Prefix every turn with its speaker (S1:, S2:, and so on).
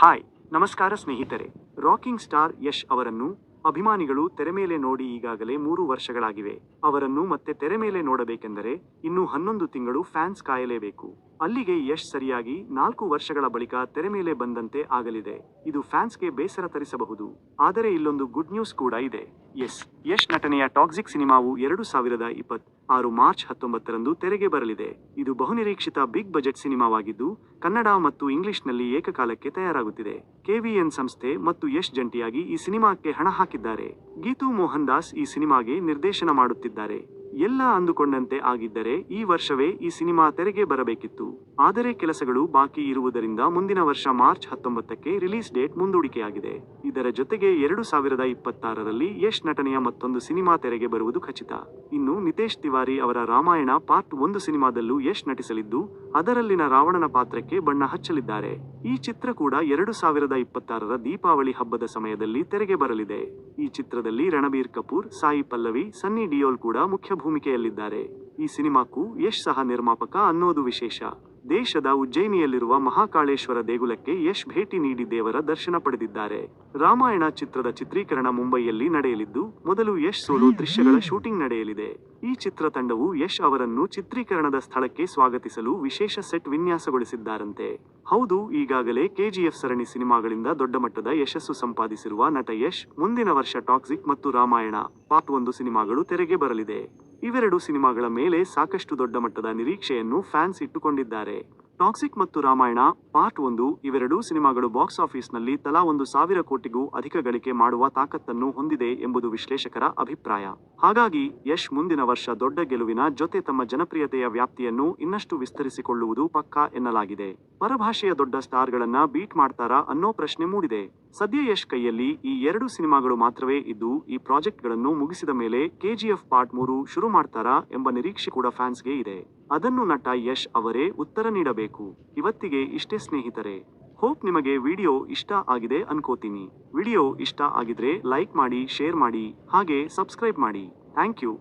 S1: Hi, ನಮಸ್ಕಾರ ಸ್ನೇಹಿತರೆ. Rocking star Yash ಅವರನ್ನು ಅಭಿಮಾನಿಗಳು ತೆರೆ ಮೇಲೆ ನೋಡಿ ಈಗಾಗಲೇ ಮೂರು ವರ್ಷಗಳಾಗಿವೆ. ಅವರನ್ನು ಮತ್ತೆ ತೆರೆ ಮೇಲೆ ನೋಡಬೇಕೆಂದರೆ ಇನ್ನು ಹನ್ನೊಂದು ತಿಂಗಳು ಫ್ಯಾನ್ಸ್ ಕಾಯಲೇಬೇಕು. ಅಲ್ಲಿಗೆ ಯಶ್ ಸರಿಯಾಗಿ ನಾಲ್ಕು ವರ್ಷಗಳ ಬಳಿಕ ತೆರೆ ಮೇಲೆ ಬಂದಂತೆ ಆಗಲಿದೆ. ಇದು ಫ್ಯಾನ್ಸ್ಗೆ ಬೇಸರ ತರಿಸಬಹುದು. ಆದರೆ ಇಲ್ಲೊಂದು ಗುಡ್ ನ್ಯೂಸ್ ಕೂಡ ಇದೆ. ಎಸ್ ಯಶ್ ನಟನೆಯ ಟಾಕ್ಸಿಕ್ ಸಿನಿಮಾವು ಎರಡು ಸಾವಿರದ ಇಪ್ಪತ್ ಆರು ಮಾರ್ಚ್ ಹತ್ತೊಂಬತ್ತರಂದು ತೆರೆಗೆ ಬರಲಿದೆ. ಇದು ಬಹುನಿರೀಕ್ಷಿತ ಬಿಗ್ ಬಜೆಟ್ ಸಿನಿಮಾವಾಗಿದ್ದು, ಕನ್ನಡ ಮತ್ತು ಇಂಗ್ಲಿಷ್ನಲ್ಲಿ ಏಕಕಾಲಕ್ಕೆ ತಯಾರಾಗುತ್ತಿದೆ. ಕೆವಿಎನ್ ಸಂಸ್ಥೆ ಮತ್ತು ಯಶ್ ಜಂಟಿಯಾಗಿ ಈ ಸಿನಿಮಾಕ್ಕೆ ಹಣ ಹಾಕಿದ್ದಾರೆ. ಗೀತು ಮೋಹನ್ ದಾಸ್ ಈ ಸಿನಿಮಾಗೆ ನಿರ್ದೇಶನ ಮಾಡುತ್ತಿದ್ದಾರೆ. ಎಲ್ಲ ಅಂದುಕೊಂಡಂತೆ ಆಗಿದ್ದರೆ ಈ ವರ್ಷವೇ ಈ ಸಿನಿಮಾ ತೆರೆಗೆ ಬರಬೇಕಿತ್ತು. ಆದರೆ ಕೆಲಸಗಳು ಬಾಕಿ ಇರುವುದರಿಂದ ಮುಂದಿನ ವರ್ಷ ಮಾರ್ಚ್ ಹತ್ತೊಂಬತ್ತಕ್ಕೆ ರಿಲೀಸ್ ಡೇಟ್ ಮುಂದೂಡಿಕೆಯಾಗಿದೆ. ಇದರ ಜೊತೆಗೆ ಎರಡು ಸಾವಿರದ ಇಪ್ಪತ್ತಾರರಲ್ಲಿ ಯಶ್ ನಟನೆಯ ಮತ್ತೊಂದು ಸಿನಿಮಾ ತೆರೆಗೆ ಬರುವುದು ಖಚಿತ. ಇನ್ನು ನಿತೇಶ್ ತಿವಾರಿ ಅವರ ರಾಮಾಯಣ ಪಾರ್ಟ್ ಒಂದು ಸಿನಿಮಾದಲ್ಲೂ ಯಶ್ ನಟಿಸಲಿದ್ದು, ಅದರಲ್ಲಿನ ರಾವಣನ ಪಾತ್ರಕ್ಕೆ ಬಣ್ಣ ಹಚ್ಚಲಿದ್ದಾರೆ. ಈ ಚಿತ್ರ ಕೂಡ ಎರಡು ಸಾವಿರದ ಇಪ್ಪತ್ತಾರರ ದೀಪಾವಳಿ ಹಬ್ಬದ ಸಮಯದಲ್ಲಿ ತೆರೆಗೆ ಬರಲಿದೆ. ಈ ಚಿತ್ರದಲ್ಲಿ ರಣಬೀರ್ ಕಪೂರ್, ಸಾಯಿ ಪಲ್ಲವಿ, ಸನ್ನಿ ಡಿಯೋಲ್ ಕೂಡ ಮುಖ್ಯ ಭೂಮಿಕೆಯಲ್ಲಿದ್ದಾರೆ. ಈ ಸಿನಿಮಾಕ್ಕೂ ಯಶ್ ಸಹ ನಿರ್ಮಾಪಕ ಅನ್ನೋದು ವಿಶೇಷ. ದೇಶದ ಉಜ್ಜಯಿನಿಯಲ್ಲಿರುವ ಮಹಾಕಾಳೇಶ್ವರ ದೇಗುಲಕ್ಕೆ ಯಶ್ ಭೇಟಿ ನೀಡಿ ದೇವರ ದರ್ಶನ ಪಡೆದಿದ್ದಾರೆ. ರಾಮಾಯಣ ಚಿತ್ರದ ಚಿತ್ರೀಕರಣ ಮುಂಬೈಯಲ್ಲಿ ನಡೆಯಲಿದ್ದು, ಮೊದಲು ಯಶ್ ಸೋಲು ದೃಶ್ಯಗಳ ಶೂಟಿಂಗ್ ನಡೆಯಲಿದೆ. ಈ ಚಿತ್ರತಂಡವು ಯಶ್ ಅವರನ್ನು ಚಿತ್ರೀಕರಣದ ಸ್ಥಳಕ್ಕೆ ಸ್ವಾಗತಿಸಲು ವಿಶೇಷ ಸೆಟ್ ವಿನ್ಯಾಸಗೊಳಿಸಿದ್ದಾರಂತೆ. ಹೌದು, ಈಗಾಗಲೇ ಕೆಜಿಎಫ್ ಸರಣಿ ಸಿನಿಮಾಗಳಿಂದ ದೊಡ್ಡ ಮಟ್ಟದ ಯಶಸ್ಸು ಸಂಪಾದಿಸಿರುವ ನಟ ಯಶ್, ಮುಂದಿನ ವರ್ಷ ಟಾಕ್ಸಿಕ್ ಮತ್ತು ರಾಮಾಯಣ ಪಾರ್ಟ್ ಒಂದು ಸಿನಿಮಾಗಳು ತೆರೆಗೆ ಬರಲಿದೆ. ಇವೆರಡು ಸಿನಿಮಾಗಳ ಮೇಲೆ ಸಾಕಷ್ಟು ದೊಡ್ಡ ಮಟ್ಟದ ನಿರೀಕ್ಷೆಯನ್ನು ಫ್ಯಾನ್ಸ್ ಇಟ್ಟುಕೊಂಡಿದ್ದಾರೆ. ಟಾಕ್ಸಿಕ್ ಮತ್ತು ರಾಮಾಯಣ, ಪಾರ್ಟ್ ಒಂದು ಇವೆರಡೂ ಸಿನಿಮಾಗಳು ಬಾಕ್ಸ್ ಆಫೀಸ್ನಲ್ಲಿ ತಲಾ ಒಂದು ಸಾವಿರ ಕೋಟಿಗೂ ಅಧಿಕ ಗಳಿಕೆ ಮಾಡುವ ತಾಕತ್ತನ್ನು ಹೊಂದಿದೆ ಎಂಬುದು ವಿಶ್ಲೇಷಕರ ಅಭಿಪ್ರಾಯ. ಹಾಗಾಗಿ, ಯಶ್ ಮುಂದಿನ ವರ್ಷ ದೊಡ್ಡ ಗೆಲುವಿನ ಜೊತೆ ತಮ್ಮ ಜನಪ್ರಿಯತೆಯ ವ್ಯಾಪ್ತಿಯನ್ನು ಇನ್ನಷ್ಟು ವಿಸ್ತರಿಸಿಕೊಳ್ಳುವುದು ಪಕ್ಕಾ ಎನ್ನಲಾಗಿದೆ. ಪರಭಾಷೆಯ ದೊಡ್ಡ ಸ್ಟಾರ್ಗಳನ್ನ ಬೀಟ್ ಮಾಡ್ತಾರಾ ಅನ್ನೋ ಪ್ರಶ್ನೆ ಮೂಡಿದೆ. ಸದ್ಯ ಯಶ್ ಕೈಯಲ್ಲಿ ಈ ಎರಡು ಸಿನಿಮಾಗಳು ಮಾತ್ರವೇ ಇದ್ದು, ಈ ಪ್ರಾಜೆಕ್ಟ್ಗಳನ್ನು ಮುಗಿಸಿದ ಮೇಲೆ ಕೆಜಿಎಫ್ ಪಾರ್ಟ್ ಮೂರು ಶುರು ಮಾಡ್ತಾರಾ ಎಂಬ ನಿರೀಕ್ಷೆ ಕೂಡ ಫ್ಯಾನ್ಸ್ಗೆ ಇದೆ. ಅದನ್ನು ನಟ ಯಶ್ ಅವರೇ ಉತ್ತರ ನೀಡಬೇಕು. ಇವತ್ತಿಗೆ ಇಷ್ಟೇ ಸ್ನೇಹಿತರೆ. ಹೋಪ್ ನಿಮಗೆ ವಿಡಿಯೋ ಇಷ್ಟ ಆಗಿದೆ ಅನ್ಕೋತೀನಿ. ವಿಡಿಯೋ ಇಷ್ಟ ಆಗಿದ್ರೆ ಲೈಕ್ ಮಾಡಿ, ಶೇರ್ ಮಾಡಿ, ಹಾಗೆ ಸಬ್ಸ್ಕ್ರೈಬ್ ಮಾಡಿ. Thank you.